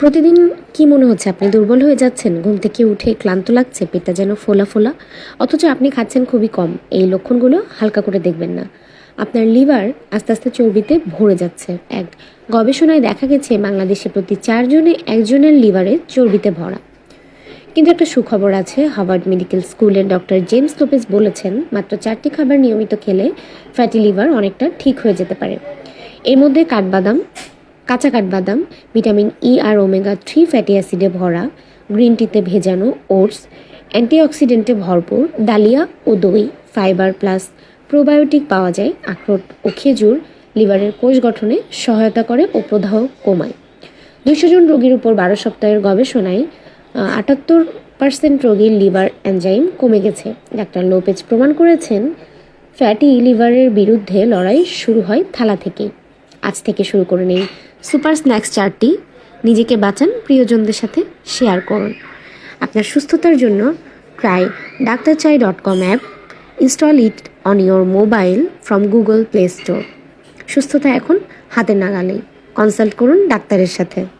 প্রতিদিন কি মনে হচ্ছে? আপনি দুর্বল হয়ে যাচ্ছেন, ঘুম থেকে উঠে ক্লান্ত লাগছে, পেটটা যেন ফোলা ফোলা। অথচ আপনি খাচ্ছেন খুবই কম, এই লক্ষণগুলো হালকা করে দেখবেন না। আপনার লিভার আস্তে আস্তে চর্বিতে ভরে যাচ্ছে। এক গবেষণায় দেখা গেছে, বাংলাদেশে প্রতি চারজনে একজনের লিভারে চর্বিতে ভরা। কিন্তু একটা সুখবর আছে, হার্ভার্ড মেডিকেল স্কুলের ডক্টর জেমস লোপেজ বলেছেন, মাত্র চারটি খাবার নিয়মিত খেলে ফ্যাটি লিভার অনেকটা ঠিক হয়ে যেতে পারে। এর মধ্যে কাঠবাদাম কাঁচা কাঠবাদাম ভিটামিন ই আর ওমেগা থ্রি ফ্যাটি অ্যাসিডে ভরা, গ্রিন টিতে ভেজানো ওটস, অ্যান্টিঅক্সিডেন্টে ভরপুর ডালিয়া ও দই, ফাইবার প্লাস প্রোবায়োটিক পাওয়া যায় আখরোট ও খেজুর, লিভারের কোষ গঠনে সহায়তা করে ও প্রদাহ কমায়। দুইশো জন রোগীর উপর বারো সপ্তাহের গবেষণায় আটাত্তর পার্সেন্ট রোগীর লিভার এনজাইম কমে গেছে। ডাক্তার লোপেজ প্রমাণ করেছেন, ফ্যাটি লিভারের বিরুদ্ধে লড়াই শুরু হয় থালা থেকেই। আজ থেকে শুরু করে নিন সুপার স্ন্যাক্স চারটি। নিজেকে বাঁচান, প্রিয়জনদের সাথে শেয়ার করুন। আপনার সুস্থতার জন্য try Daktar Chai dot com app. Install it on your mobile from Google Play Store. সুস্থতা এখন হাতে নাগালেই। কনসাল্ট করুন ডাক্তারের সাথে।